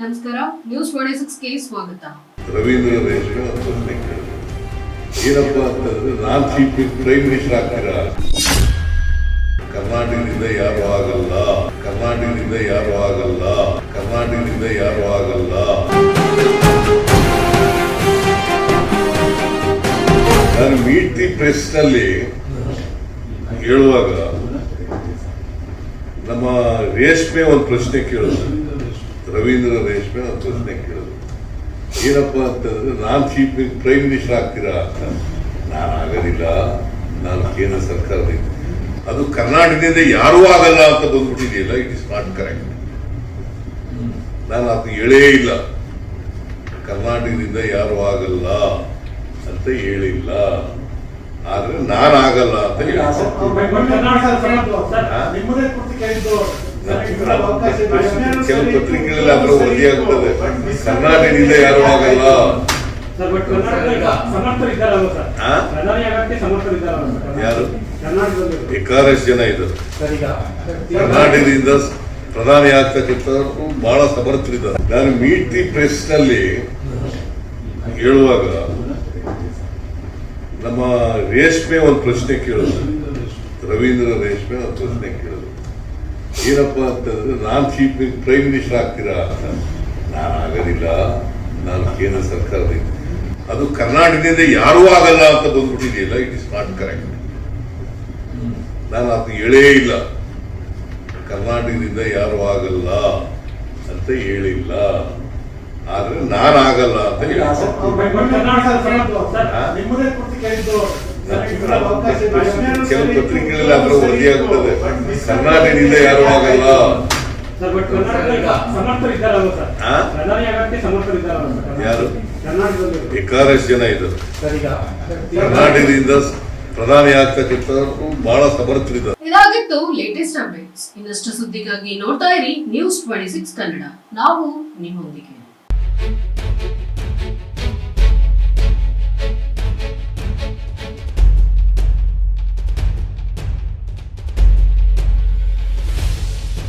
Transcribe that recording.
ನಮಸ್ಕಾರ news twenty ಸಿಕ್ಸ್ಗೆ ಸ್ವಾಗತ. ರವೀಂದ್ರ ಏನಪ್ಪ ಅಂತಂದ್ರೆ ನಾನ್ ಚೀಫ್ ಪ್ರೈಮ್ ಮಿನಿಸ್ಟರ್ ಆಗ್ತೀರಾ? ಕರ್ನಾಟಕದಿಂದ ಯಾರು ಆಗಲ್ಲ? ಕರ್ನಾಟಕದಿಂದ ಯಾರು ಆಗಲ್ಲ? ಕರ್ನಾಟಕದಿಂದ ಯಾರು ಆಗಲ್ಲ? ನಾನು ಮೀಟ್ ದಿ ಪ್ರೆಸ್ನಲ್ಲಿ ಹೇಳುವಾಗ ನಮ್ಮ ರೇಷ್ಮೆ ಒಂದು ಪ್ರಶ್ನೆ ಕೇಳಿದ್ರು. ರವೀಂದ್ರ ರೇಷ್ಮೆ ಒಂದು ಪ್ರಶ್ನೆ ಕೇಳಿದ್ರು. ಏನಪ್ಪ ಅಂತಂದ್ರೆ ನಾನು ಚೀಫ್ ಪ್ರೈಮ್ ಮಿನಿಸ್ಟರ್ ಆಗ್ತೀರಾ ಅಂತ. ನಾನು ಆಗೋದಿಲ್ಲ ನಾನು ಕೇಂದ್ರ ಸರ್ಕಾರದಿಂದ ಅದು ಕರ್ನಾಟಕದಿಂದ ಯಾರೂ ಆಗಲ್ಲ ಅಂತ ಬಂದ್ಬಿಟ್ಟಿದೆಯಲ್ಲ ಇಟ್ ಇಸ್ ನಾಟ್ ಕರೆಕ್ಟ್ ನಾನು ಅದು ಹೇಳೇ ಇಲ್ಲ. ಕರ್ನಾಟಕದಿಂದ ಯಾರು ಆಗಲ್ಲ ಅಂತ ಹೇಳಿಲ್ಲ. ಆದ್ರೆ ನಾನು ಆಗಲ್ಲ ಅಂತ ಹೇಳಿ ಕೆಲವು ಪತ್ರಿಕೆಗಳಲ್ಲಿ ಅದರ ವರದಿ ಆಗ್ತದೆ. ಕರ್ನಾಟಕದಿಂದ ಯಾರು ಆಗಲ್ಲ. ಯಾರು? ಬೇಕಾದಷ್ಟು ಜನ ಇದ್ದಾರೆ ಕರ್ನಾಟಕದಿಂದ ಪ್ರಧಾನಿ ಆಗ್ತಕ್ಕಂಥವ್ರು ಬಹಳ ಸಮರ್ಥರಿದ್ದಾರೆ ನಾನು ಮೀಟ್ ದಿ ಪ್ರೆಸ್ನಲ್ಲಿ ಹೇಳುವಾಗ ನಮ್ಮ ರೇಷ್ಮೆ ಒಂದು ಪ್ರಶ್ನೆ ಕೇಳಿದ್ರು ರವೀಂದ್ರ ರೇಷ್ಮೆ ಒಂದು ಪ್ರಶ್ನೆ ಕೇಳಿದ್ರು ಏನಪ್ಪ ಅಂತಂದ್ರೆ ನಾನು ಚೀಫ್ ಪ್ರೈಮ್ ಮಿನಿಸ್ಟರ್ ಆಗ್ತೀರಾ? ಅಂತ ನಾನು ಆಗೋದಿಲ್ಲ ನಾನು ಕೇಂದ್ರ ಸರ್ಕಾರದ ಅದು ಕರ್ನಾಟಕದಿಂದ ಯಾರೂ ಆಗಲ್ಲ ಅಂತ ಬಂದ್ಬಿಟ್ಟಿದೆಯಲ್ಲ ಇಟ್ ಇಸ್ ನಾಟ್ ಕರೆಕ್ಟ್ ನಾನು ಅದು ಹೇಳೇ ಇಲ್ಲ. ಕರ್ನಾಟಕದಿಂದ ಯಾರು ಆಗಲ್ಲ ಅಂತ ಹೇಳಿಲ್ಲ. ಆದ್ರೆ ನಾನು ಆಗಲ್ಲ ಅಂತ ಹೇಳಿ ಕೆಲವು ಪತ್ರಿಕೆಗಳಲ್ಲಿ ಅದರ ವರದಿ ಆಗ್ತದೆ ಕರ್ನಾಟಕದಿಂದ ಯಾರು ಆಗಲ್ಲ. ಯಾರು? ಬೇಕಾದಷ್ಟು ಜನ ಇದ್ದಾರೆ. ಸರ್ ಈಗ ಕರ್ನಾಟಕದಿಂದ ಪ್ರಧಾನಿ ಆಗ್ತಕ್ಕಂಥವ್ರು ಬಹಳ ಸಮರ್ಥರಿದ್ದಾರೆ. ಇದಾಗಿತ್ತು ಲೇಟೆಸ್ಟ್ ಅಪ್ಡೇಟ್ಸ್ ಇನ್ನಷ್ಟು ಸುದ್ದಿಗಾಗಿ ನೋಡ್ತಾ ಇರಿ ನ್ಯೂಸ್ ಟ್ವೆಂಟಿ ಸಿಕ್ಸ್ ಕನ್ನಡ. ನಾವು ನಿಮ್ಮೊಂದಿಗೆ.